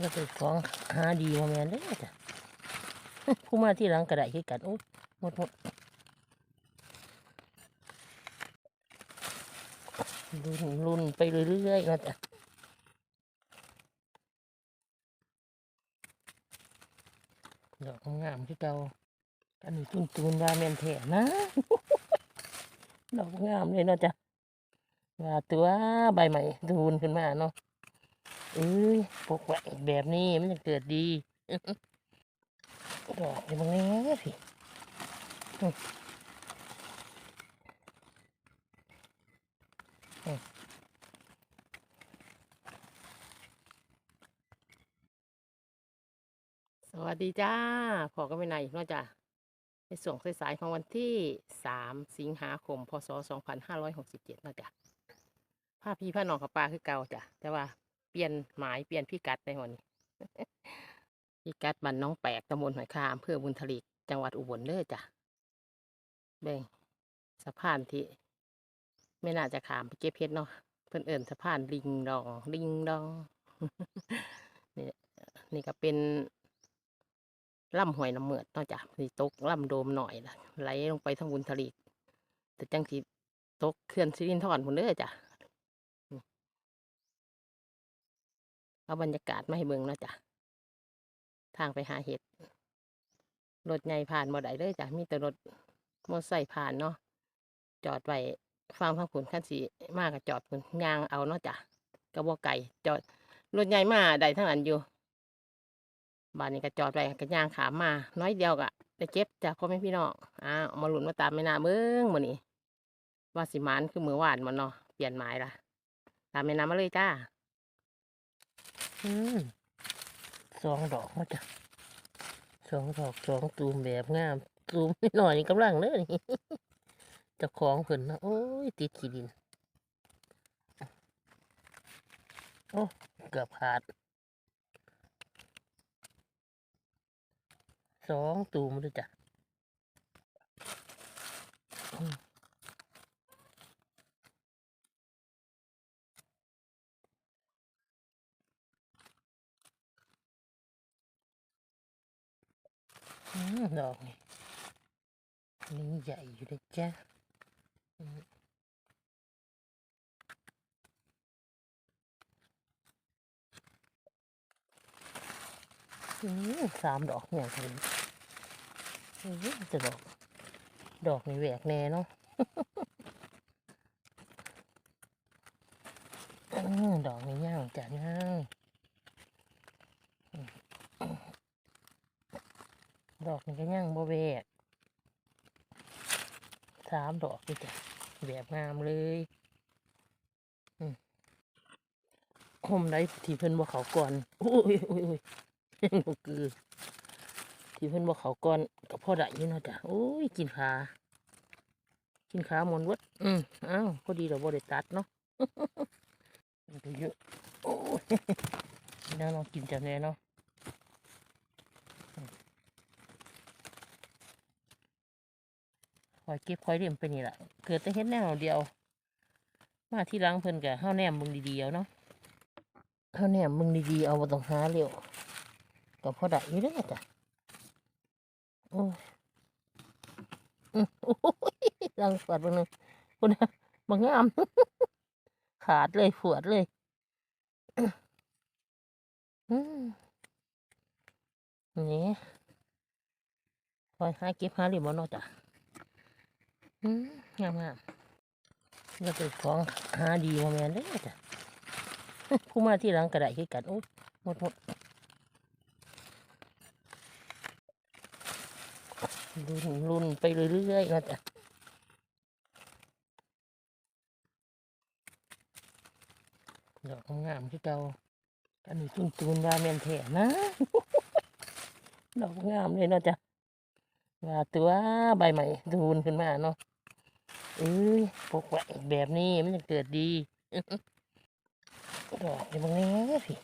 แล้วก็ของหาดีมาแม่นเด้อจ้ะผู้มาที่หลังกระไดคือกันโอ้หมดหมดลุนลุนไปเรื่อยๆนะจ๊ะดอกงามที่เก่าอันนี้ตุนตูนว่าแมนแท้นะดอกงามเลยนะจ๊ะว่าตัวใบใหม่ตูนขึ้นมาเนาะ เอ้ยปลูกไว้แบบนี้มันจะเกิดดีดอกนี่มันแง่สิสวัสดีจ้าพอก็ไม่นานอีกเนาะจ้ะในส่วงสายของวันที่สามสิงหาคม พศสองพันห้าร้อยหกสิบเจ็ดนะจ้ะพาพี่พานองกับปลาคือเก่าจ้ะ แต่ว่า เปลี่ยนหมายเปลี่ยนพี่กัดในวันนี้พี่กัดบ้านน้องแปลกตำบลหอยคาอำเภอบุญทลิกจังหวัดอุบลเด้อจ้ะเบ่งสะพานที่ ไม่น่าจะขามไปเก็บเพชรเนาะเพิ่อนเอิ่นสะพานลิงดองลิงดองนี่นี่ก็เป็นล่ำหวยน้ำเหมือดนอกจากนี่ตกล่ำโดมหน่อยละไหลลงไปทางบุญทลิกแต่จังที่ตกเขื่อนสิรินทรพุ่นเด้อจ้ะ เอาบรรยากาศมาให้เบิ่งเนาะจ้ะทางไปหาเห็ดรถใหญ่ผ่านบ่ได้เลยจ้ะมีแต่รถมอไซค์ผ่านเนาะจอดไว้ฟังทางผุนขั้นสีมากกับจอดผุนยางเอาเนาะจ้ะกระบอกไก่จอดรถใหญ่มาได้ทั้งอันอยู่บ้านนี้ก็จอดไว้ก็ยางขามมา น้อยเดียวก็ได้เก็บจากพ่อแม่พี่น้องอ้าวมาหลุนมาตามไม่นาเบิ้งมือนี้ว่าสิมานคือมือหวานมันเนาะเปลี่ยนหมายละตามไม่นามาเลยจ้า อืมสองดอกมาจ้ะสองดอกสองตูมแบบงามตูมหน่อยกำลังเลยนี่เจะของเพิ่นนะโอ้ยติดขี้ดิน โอ้เกือบขาดสองตูมด้วยจ้ะอืมอืม ดอกนี่นี่ใหญ่อยู่เลยจ้ะอืมสามดอกอย่างนี้อืมจะดอก ดอกนี่แหวกแน่เนาะอืมดอกนี่ย่างจ้ะย่างอืม ดอกนี่ก็ย่งบ่แวกสามดอกนี่จ้ะแบบงามเลยอืมคมได้ที่เพิ่นบ่เขาก่อนโอ้ยโอ้ยโอ้ยบ่คือที่เพิ่นบ่เขาก่อนก็พ่อได้อยู่เนาะจ้ะโอ้ยกินขากินขาหมดเวดอืมอ้าวพอดีเราบ่ได้ตัดเนาะมันก็เยอะโอ้ยแล้วเรากินจากไหนเนาะอืมค อยเก็บคอยเลี่ยมไปนี่แหละเกิดแต่เห็นแนวเดียว มาที่หลังเพิ่นก็เฮาวแหนมมึงดีๆเอาเนาะเฮาวแหนมมึงดีๆเอาบ่ต้องหาเร็วก็พอได้อยู่เด้อจ้ะโอ้ยอืมโอ้ยรังสวดเบางนึงคุณนบางงาม ขาดเลยปวดเลยอืมนี่คอยหาเก็บหาเหรียญบนนอกจ้ะ งามงามๆแล้วก็ของหาดีมาแมนเด้อจ้ะผู้มาที่หลังกระไดคือกันโอ้ยหมดหมดลุนลุนไปเรื่อยๆนะจ๊ะดอกงามที่เก่าอันนี้ตุนตูนว่าแมนแท้นะดอกงามเลยนะจ๊ะว่าตัวใบใหม่ตูนขึ้นมาเนาะ เอ้ยปลูกไว้แบบนี้มันจะเกิดดีดอกนี่มันแง่สิ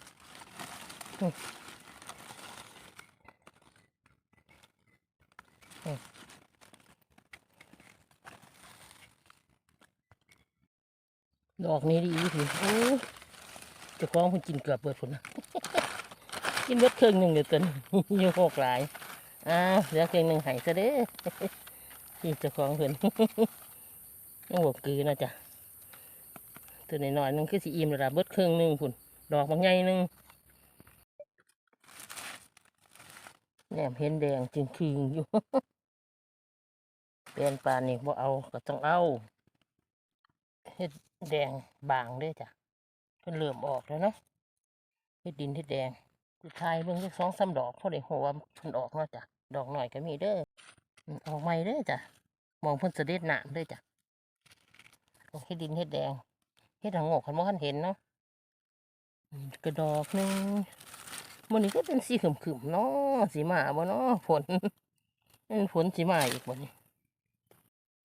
ดอกนี้ดีสิโอ้จะคล้องคนกินเกือบเบิดผลนะกินเบิดเครึ่งหนึ่งเดี๋ยวตันี้อยู่หกหลายอ้าวเหลือครึ่งหนึ่งหายซะเด้อที่เจ้าของเพิ่น ต้องบวกกือนะจ๊ะตัวน้อยๆนึงคือสีอิ่มระดับเบิดครึ่งหนึ่งพุ่นดอกบางใหญ่หนึ่งแหนมเห็นแดงจึงคืงอยู่เป็นปลานี่บ่เอาก็ต้องเอาเฮ็ดแดงบางด้อจ้ะเพิ่นเริ่มออกแล้วเนาะเฮ็ดดินเฮ็ดแดงสุดท้ายเบิ่งจักสองสามดอกเพอได้หัวาเพิ่นออกเนาะจ้ะดอกหน่อยก็มีเด้ออออกใหม่เด้อจ้ะมองเพิ่นเสด็จน้ำเด้อจ้ะ เฮ็ดดินเฮ็ดแดงเฮ็ดหางอกคันบ่คันเห็นเนาะกระดอกหนึงมื้อนี้ก็เป็นสีขึมๆเนาะสีมาบ่เนาะฝนนั่นฝนสิมาอีกบ่นี่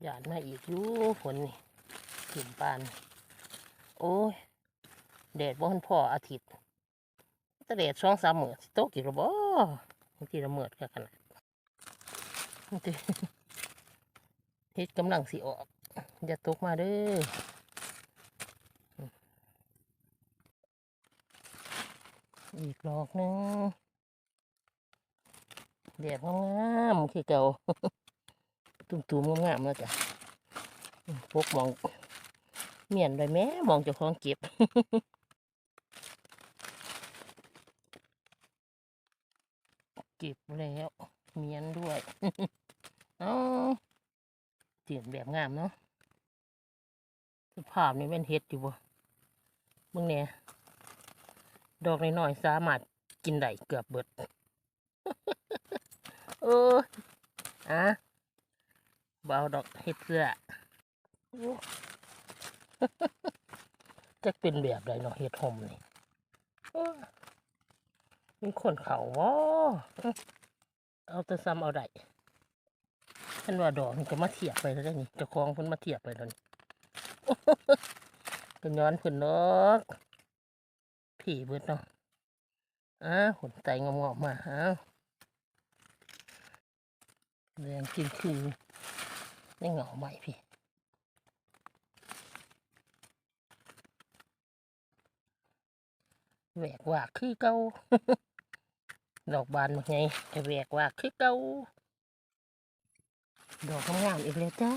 หยาดมาอีกอยู่ฝนนี่ขึ้นปาน โอ้ยแดดบ่ทันพ่ออาทิตย์แต่แดดสองสามมื้อสิตกอีกแล้วบ่บางทีละมื้อก็ขนาดเฮ็ดกำลังสิออก อย่าตกมาเด้ออีกดอกหนึงแดดงามคือเก่าตุ่มๆงามๆแล้วจ้ะพวกมองเมียนเลยแม่มองเจ้าของเก็บเก็บแล้วเมียนด้วย เอ้าเตียนแบบงามเนาะ ภาพนี่เป็นเฮ็ดอยู่บ่เบิ่งเนี่ยดอกน้อยๆสามารถกินได้เกือบเบิดเอออะบเอาดอกเห็ดเสื้อโอ้จะเป็นแบบไรเนาะเห็ดหอมนี่มีคนเขาวะเอาแต่ซ้ำเอาได้ฉันว่าดอกนี่ก็มาเทียบไปแล้วได้นี่จะคล้องเพิ่นมาเทียบไปแล้วนี่ ก็ย้อนเพิ่นเนาะผีเบิดเนาะอ้าขนใจงอมๆมาอ้าวแรงจริงคือได้เหงาใหม่พี่แหวกว่าคือเก่าดอกบานมาไงไอแหวกว่าคือเก่าดอกงามอีกแล้วจ้า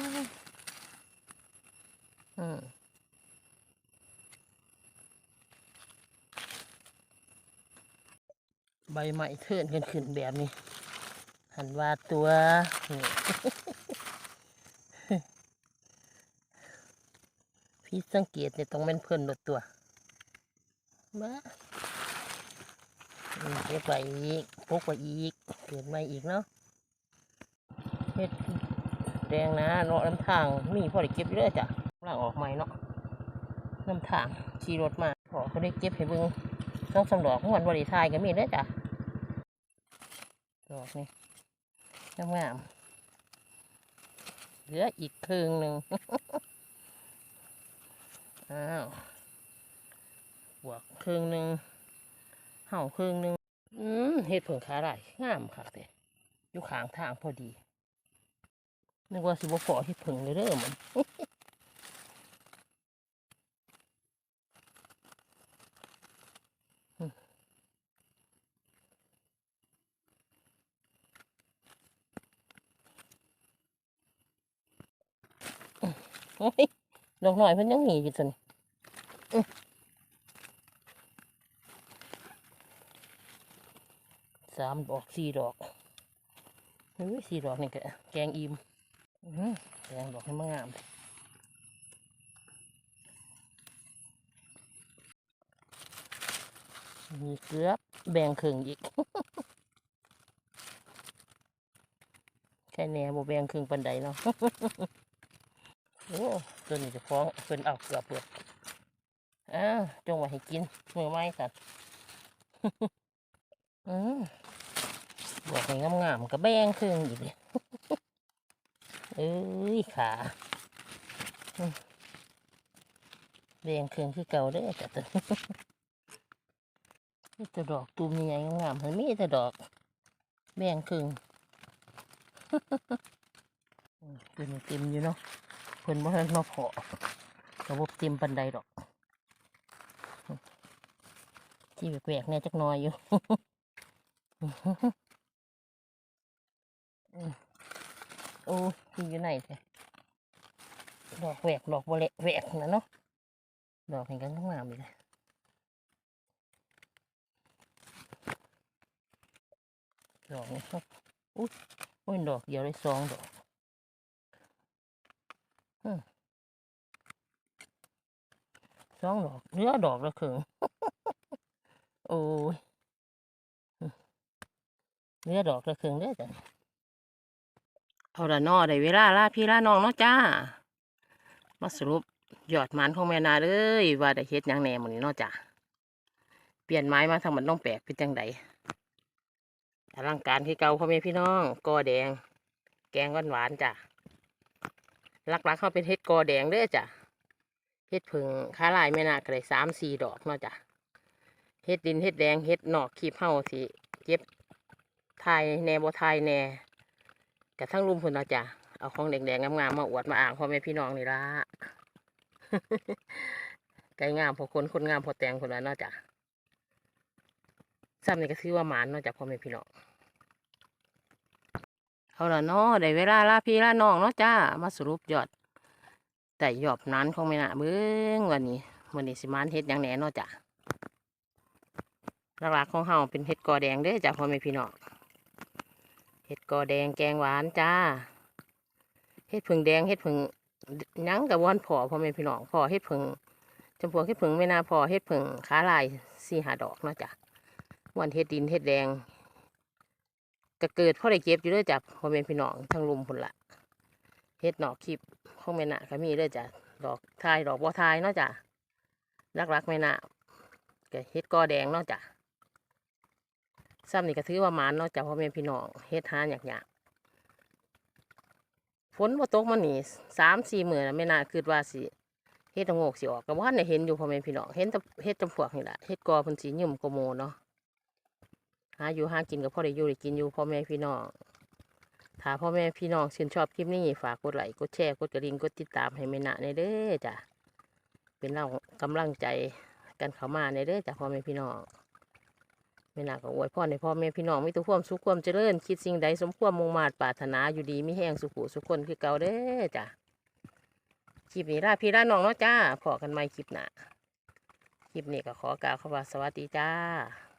อืมใบใหม่เทินกันขึ้นแบบนี้ หันว่าตัวพี่สังเกตเนี่ยต้องเป็นเพิ่นลดตัวมาอืมเก็บไปอีกพกไปอีก เกิดมาอีกเนาะเฮ็ดแดงนะเนาะน้ำทางมีพอได้เก็บอยู่เรื่อยจ้ะ ล่างออกใหม่เนาะน้ำทางขี่รถมาพอก็ได้เก็บให้เบิ่งต้องสำดอกเมื่อวันบริทายก็มีเด้อจ้ะดอกนี่งามเหลืออีกครึ่งหนึ่งอ้าวบวกครึ่งหนึ่งเห่าครึ่งหนึ่งอืมเห็ดผงขาได้งามค่ะแต่อยู่ขางทางพอดีนึกว่าสิบ่อเห็ดผงเลยเด้อมัน ยดอกหน่อยเพิ่นยังหนีอยู่ตัวนี้สามดอกสี่ดอกเฮ้ยสี่ดอกนี่ก็แกงอิ่มแกงดอกให้มันงามมีเกลือแบ่งครึ่งอีกแค่แน่บ่แบ่งครึ่งปันใดเนาะ โอ้ตัวนี้จะฟ้องเพิ่นเอาเกือบเปลือกอ้าวจงไว้ให้กินมือไม้สัตว์อืมบอกให้งามๆก็แบ่งครึ่งอีกเลยเอ้ยขาแบ่งครึ่งคือเก่าเด้อจ้ะตัวนี่แต่ดอกตูมใหญ่ๆงามๆเห็นมีแต่ดอกแบ่งครึ่งอืมเป็นเต็มอยู่เนาะ เพิ่นบ่ทันมาเพาะระบบเต็มปันใดดอก ที่แปลกๆแน่จักน่อยอยู่โอ้ที่อยู่ไหนแท้ดอกแหวกดอกบเละแหวกนะเนาะดอกเห็นกันงามๆเลยดอกนี่ครับอุ้ยโอ้ยดอกเดียวเลยสองดอก สองดอกเหลือดอกละครึ่งโอ้ยเหลือดอกละครึ่งเด้อจ้ะเอาละนอได้เวลาล่าพี่ล่าน้องเนาะจ้า มาสรุปยอดมันของแม่นาเลยว่าได้เฮ็ดยังแหน่หมื้นี้เนาะจ้ะเปลี่ยนไม้มาทางมันต้องแปลกเป็นจังไดอลังการคือเก่าพ่อแม่พี่น้องกอแดง แกงหวานหวานๆจ้ะ หลักๆเขาเป็นเฮ็ดกอแดงเด้อจ้ะเฮ็ดผึ่งขาลายแม่น่าก็ได้สามสี่ดอกเนาะจ้ะเฮ็ดดินเฮ็ดแดงเฮ็ดนอกคีบเฮาสิเก็บทายแนบ่ทายแนกระทั่งรุมพุ่นเนาะจ้ะเอาของแดงๆงามๆมาอวดมาอ่างพ่อแม่พี่น้องนี่ละไก่งามพอคนคนงามพอแตงคนนั้นเนาะจ้ะซ้ำนี่ก็คือว่าหมานเนาะจ้ะพ่อแม่พี่น้อง เอาละเนาะได้เวลาลาพี่ลาน้องเนาะจ้า มาสรุปยอดแต่ยอดนั้นของแม่น่ะเบิ้งวันนี้วันนี้สิมานเฮ็ดหยังแหน่เนาะจ้ะหลักๆของเฮาเป็นเฮ็ดกอแดงเด้อจ้ะพ่อแม่พี่น้องเฮ็ดกอแดงแกงหวานจ้าเฮ็ดผึ่งแดงเฮ็ดผึ่งยังกับวันพอพ่อแม่พี่น้องพอเฮ็ดผึ่งจำพวกเฮ็ดผึ่งไม่น่าพอเฮ็ดผึ่งขาลายสี่หาดอกเนาะจ้ะวันเฮ็ดดินเฮ็ดแดง ก็เกิดพ่อได้เก็บอยู่เด้อจ้ะพ่อแม่พี่น้องทั้งลุมพุ่นละเฮ็ดหนอกคลิปข้องแม่นะก็มีเด้อจ้ะดอกทายดอกบัวทายเนาะจ้ะรักๆแม่นะก็เฮ็ดกอแดงเนาะจ้ะซ้ำนี่ก็ถือว่ามานเนาะจ้ะพ่อแม่พี่น้องเฮ็ดหาหยากๆฝนบ่ตกมานี่สามสี่หมื้อแม่น่าคิดว่าสิเฮ็ดตะโงกสิออกก็บ่ทันได้เห็นอยู่พ่อแม่พี่น้องเห็นแต่เฮ็ดจำพวกนี่แหละเฮ็ดกอเพิ่นสิยุ่มกว่าหมู่เนาะ หาอยู่หากินก็พอได้อยู่ได้กินอยู่พ่อแม่พี่น้อง ถ้าพ่อแม่พี่น้องชื่นชอบคลิปนี้ฝากกดไลค์กดแชร์กดกระดิ่งกดติดตามให้แม่นะในเด้อจ้ะ เป็นเรากำลังใจกันเข้ามาในเด้อจ้ะพ่อแม่พี่น้องแม่นาก็อวยพรให้พ่อแม่พี่น้องมีตัวความสุขความเจริญ คิดสิ่งใดสมความมุ่งมาตรปรารถนาอยู่ดีมีแห้งสุขุสุขคนคือเก่าเด้อจ้ะคลิปนี้ลาพี่ลาน้องเนาะจ้าพอกันใหม่คลิปหน้าคลิปนี้ก็ขอกล่าวคำว่าสวัสดีจ้า